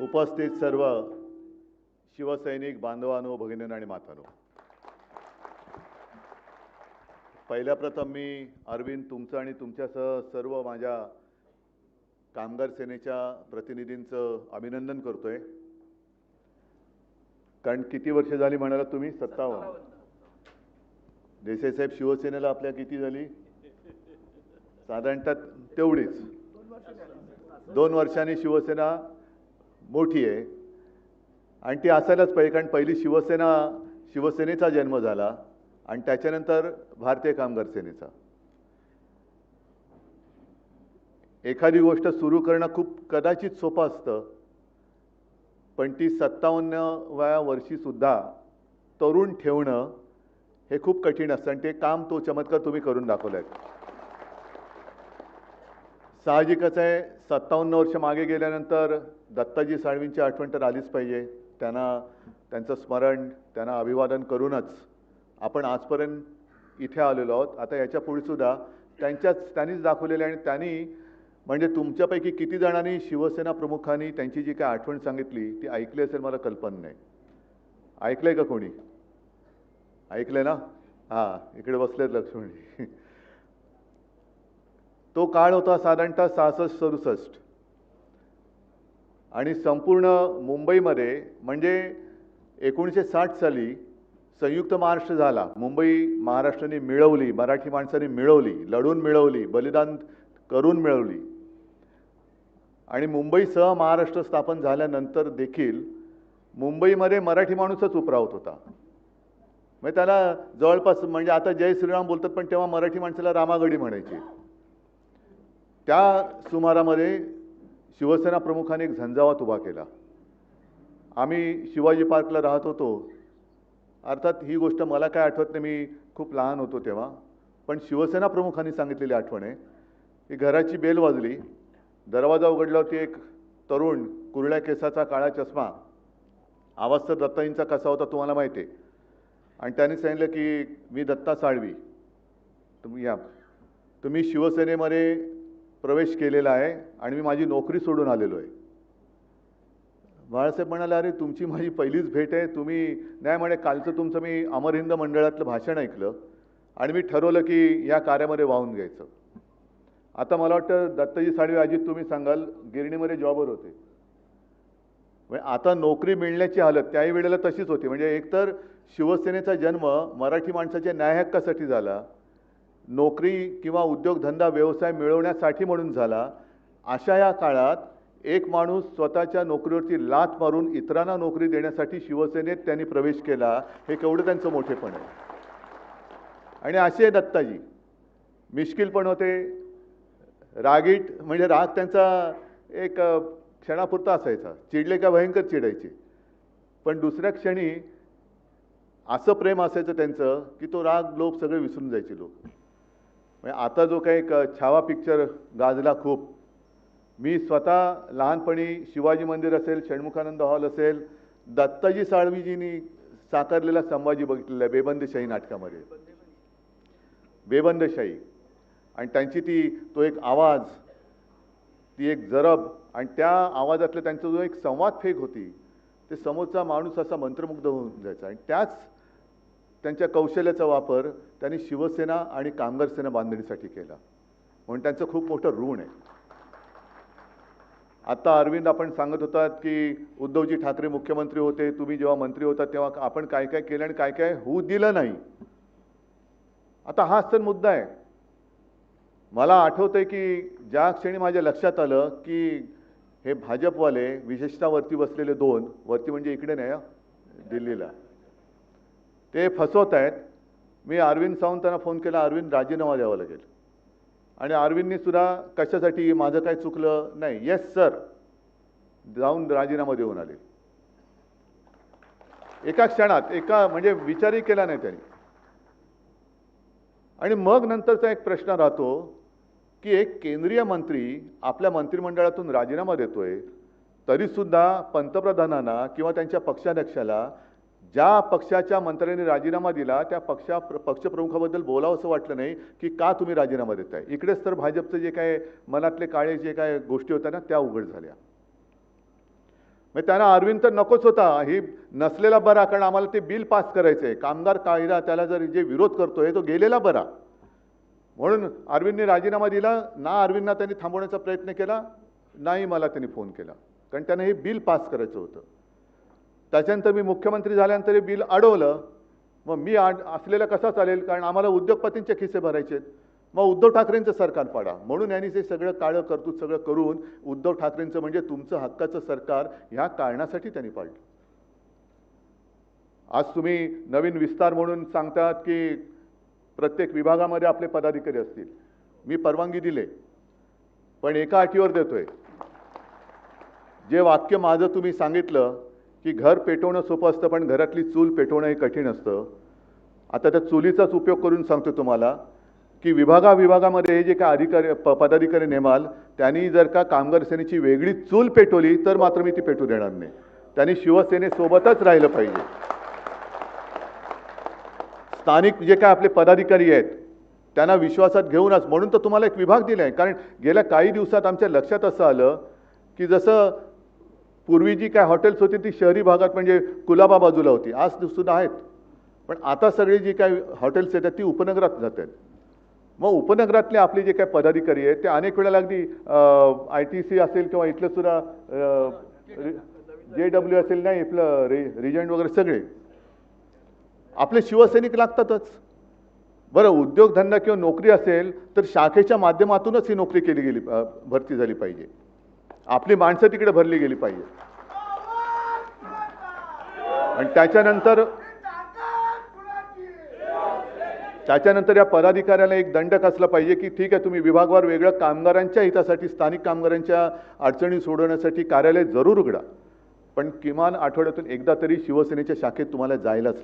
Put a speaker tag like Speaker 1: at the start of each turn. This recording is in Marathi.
Speaker 1: उपस्थित सर्व शिवसैनिक बांधवानो भगिनींनो आणि मातानो. पहिल्या प्रथम मी अरविंद तुमचं आणि तुमच्यासह सर्व माझ्या कामगार सेनेच्या प्रतिनिधींचं अभिनंदन करतोय. कारण किती वर्ष झाली म्हणाला तुम्ही? सत्तावन्न. देसाईसाहेब शिवसेनेला आपल्या किती झाली? साधारणतः तेवढीच. दोन वर्षांनी शिवसेना मोठी आहे. आणि ती असायलाच पाहिजे कारण पहिली शिवसेना शिवसेनेचा जन्म झाला आणि त्याच्यानंतर भारतीय कामगार सेनेचा. एखादी गोष्ट सुरू करणं खूप कदाचित सोपं असतं पण ती सत्तावन्नव्या वर्षीसुद्धा तरुण ठेवणं हे खूप कठीण असतं आणि ते काम तो चमत्कार तुम्ही करून दाखवला आहे साहजिकच आहे सत्तावन्न वर्ष मागे गेल्यानंतर दत्ताजी साळवींची आठवण तर आलीच पाहिजे. त्यांना त्यांचं स्मरण त्यांना अभिवादन करूनच आपण आजपर्यंत इथे आलेलो आहोत. आता याच्या पुढेसुद्धा त्यांच्याच त्यांनीच दाखवलेले आणि त्यांनी म्हणजे तुमच्यापैकी किती जणांनी शिवसेना प्रमुखांनी त्यांची जी काय आठवण सांगितली ती ऐकली असेल मला कल्पना नाही ऐकलंय का कोणी? ऐकलंय ना? हां इकडे बसलेत लक्ष्मणी. तो काळ होता साधारणतः सहासष्ट सदुसष्ट. आणि संपूर्ण मुंबईमध्ये म्हणजे एकोणीसशे साठ साली संयुक्त महाराष्ट्र झाला. मुंबई महाराष्ट्राने मिळवली मराठी माणसाने मिळवली लढून मिळवली बलिदान करून मिळवली. आणि मुंबईसह महाराष्ट्र स्थापन झाल्यानंतर देखील मुंबईमध्ये मराठी माणूसच उपरावत होता. म्हणजे त्याला जवळपास म्हणजे आता जय श्रीराम बोलतात पण तेव्हा मराठी माणसाला रामागडी म्हणायची. त्या सुमारामध्ये शिवसेना प्रमुखाने एक झंझावात उभा केला. आम्ही शिवाजी पार्कला राहत होतो. अर्थात ही गोष्ट मला काय आठवत नाही मी खूप लहान होतो तेव्हा. पण शिवसेना प्रमुखांनी सांगितलेली आठवण आहे. की घराची बेल वाजली. दरवाजा उघडल्यावरती एक तरुण कुरळ्या केसाचा काळा चष्मा. आवाज तर दत्ताईंचा कसा होता तुम्हाला माहिती आहे. आणि त्यांनी सांगितलं की मी दत्ता साळवी. तुम्ही या. तुम्ही शिवसेनेमध्ये प्रवेश केलेला आहे आणि मी माझी नोकरी सोडून आलेलो आहे. बाळासाहेब म्हणाले अरे तुमची माझी पहिलीच भेट आहे. तुम्ही नाही म्हणे कालचं तुमचं मी अमर हिंद मंडळातलं भाषण ऐकलं आणि मी ठरवलं की या कार्यामध्ये वाहून घ्यायचं. आता मला वाटतं दत्ताजी साळवे अजित तुम्ही सांगाल गिरणीमध्ये जॉबवर होते. म्हणजे आता नोकरी मिळण्याची हालत त्याही वेळेला तशीच होती. म्हणजे एकतर शिवसेनेचा जन्म मराठी माणसाच्या न्यायहक्कासाठी झाला नोकरी किंवा उद्योगधंदा व्यवसाय मिळवण्यासाठी म्हणून झाला अशा या काळात एक माणूस स्वतःच्या नोकरीवरती लाथ मारून इतरांना नोकरी देण्यासाठी शिवसेनेत त्यांनी प्रवेश केला हे केवढं त्यांचं मोठेपण आहे. आणि असे दत्ताजी मिश्किल पण होते. रागीट म्हणजे राग त्यांचा एक क्षणापुरता असायचा. चिडले का भयंकर चिडायचे. पण दुसऱ्या क्षणी असं प्रेम असायचं त्यांचं की तो राग लोक सगळे विसरून जायचे लोक. म्हणजे आता जो काही एक छावा पिक्चर गाजला खूप. मी स्वतः लहानपणी शिवाजी मंदिर असेल षण्मुखानंद हॉल असेल दत्ताजी साळवीजींनी साकारलेला संभाजी बघितलेला आहे बेबंदशाही नाटकामध्ये. बेबंदशाही आणि त्यांची ती तो एक आवाज ती एक जरब आणि त्या आवाजातला त्यांचा जो एक संवाद फेक होती ते समोरचा माणूस असा मंत्रमुग्ध होऊन जायचा. आणि त्याच त्यांच्या कौशल्याचा वापर त्यांनी शिवसेना आणि कामगार सेना बांधणीसाठी केला. म्हणून त्यांचं खूप मोठं ऋण आहे. आता अरविंद आपण सांगत होतात की उद्धवजी ठाकरे मुख्यमंत्री होते तुम्ही जेव्हा मंत्री होता तेव्हा आपण काय काय केलं आणि काय काय होऊ दिलं नाही. आता हा सण मुद्दा आहे. मला आठवतंय की ज्या क्षणी माझ्या लक्षात आलं की हे भाजपवाले विशेषतः वरती बसलेले दोन वरती म्हणजे इकडे नाही दिल्लीला. ते फसवत आहेत. मी अरविंद सावंतांना फोन केला अरविंद राजीनामा द्यावा लागेल. आणि अरविंदनी सुद्धा कशासाठी माझं काय चुकलं नाही. येस सर जाऊन राजीनामा देऊन आले. एका क्षणात एका म्हणजे विचारही केला नाही त्यांनी. आणि मग नंतरचा एक प्रश्न राहतो की एक केंद्रीय मंत्री आपल्या मंत्रिमंडळातून राजीनामा देतोय तरीसुद्धा पंतप्रधानांना किंवा त्यांच्या पक्षाध्यक्षाला ज्या पक्षाच्या मंत्र्यांनी राजीनामा दिला त्या पक्षा पक्षप्रमुखाबद्दल बोलावं असं वाटलं नाही की का तुम्ही राजीनामा देताय. इकडेच तर भाजपचं जे काय मनातले काळे जे काय गोष्टी होत्या ना त्या उघड झाल्या. मग त्यांना अरविंद तर नकोच होता. ही नसलेला बरा कारण आम्हाला ते बिल पास करायचं आहे कामगार कायदा त्याला जर जे विरोध करतोय तो गेलेला बरा. म्हणून अरविंदने राजीनामा दिला. ना अरविंदना त्यांनी थांबवण्याचा प्रयत्न केला नाही मला त्यांनी फोन केला. कारण त्यांना हे बिल पास करायचं होतं. त्याच्यानंतर मी मुख्यमंत्री झाल्यानंतर हे बिल अडवलं. मग मी आड असलेलं कसा चालेल? कारण आम्हाला उद्योगपतींचे खिसे भरायचे आहेत. मग उद्धव ठाकरेंचं सरकार पाडा. म्हणून यांनी ते सगळं काळं करतूत सगळं करून उद्धव ठाकरेंचं म्हणजे तुमचं हक्काचं सरकार ह्या कारणासाठी त्यांनी पाडलं. आज तुम्ही नवीन विस्तार म्हणून सांगतात की प्रत्येक विभागामध्ये आपले पदाधिकारी असतील. मी परवानगी दिले. पण एका अटीवर देतोय. जे वाक्य माझं तुम्ही सांगितलं की घर पेटवणं सोपं असतं पण घरातली चूल पेटवणं हे कठीण असतं. आता त्या चुलीचाच उपयोग करून सांगतो तुम्हाला की विभागा विभागामध्ये हे जे काय अधिकारी प पदाधिकारी नेमाल त्यांनी जर का कामगार सेनेची वेगळी चूल पेटवली तर मात्र मी ती पेटू देणार नाही. त्यांनी शिवसेनेसोबतच राहिलं पाहिजे. स्थानिक जे काय आपले पदाधिकारी आहेत त्यांना विश्वासात घेऊनच म्हणून तर तुम्हाला एक विभाग दिला आहे कारण गेल्या काही दिवसात आमच्या लक्षात असं आलं की जसं पूर्वी जी काय हॉटेल्स होती ती शहरी भागात म्हणजे कुलाबा बाजूला होती. आज सुद्धा आहेत. पण आता सगळी जी काय हॉटेल्स येतात ती उपनगरात जात आहेत मग उपनगरातले आपले जे काय पदाधिकारी आहेत ते अनेक वेळेला अगदी आय टी सी असेल किंवा इथलं सुद्धा जे डब्ल्यू असेल नाही इथलं रि रिजंट वगैरे सगळे. आपले शिवसैनिक लागतातच. बरं उद्योगधंदा किंवा नोकरी असेल तर शाखेच्या माध्यमातूनच ही नोकरी केली गेली भरती झाली पाहिजे. आपली माणसं तिकडे भरली गेली पाहिजे. आणि त्याच्यानंतर त्याच्यानंतर या पदाधिकाऱ्याला एक दंडक असला पाहिजे की ठीक आहे तुम्ही विभागवार वेगळं कामगारांच्या हितासाठी स्थानिक कामगारांच्या अडचणी सोडवण्यासाठी कार्यालय जरूर उघडा. पण किमान आठवड्यातून एकदा तरी शिवसेनेच्या शाखेत तुम्हाला जायलाच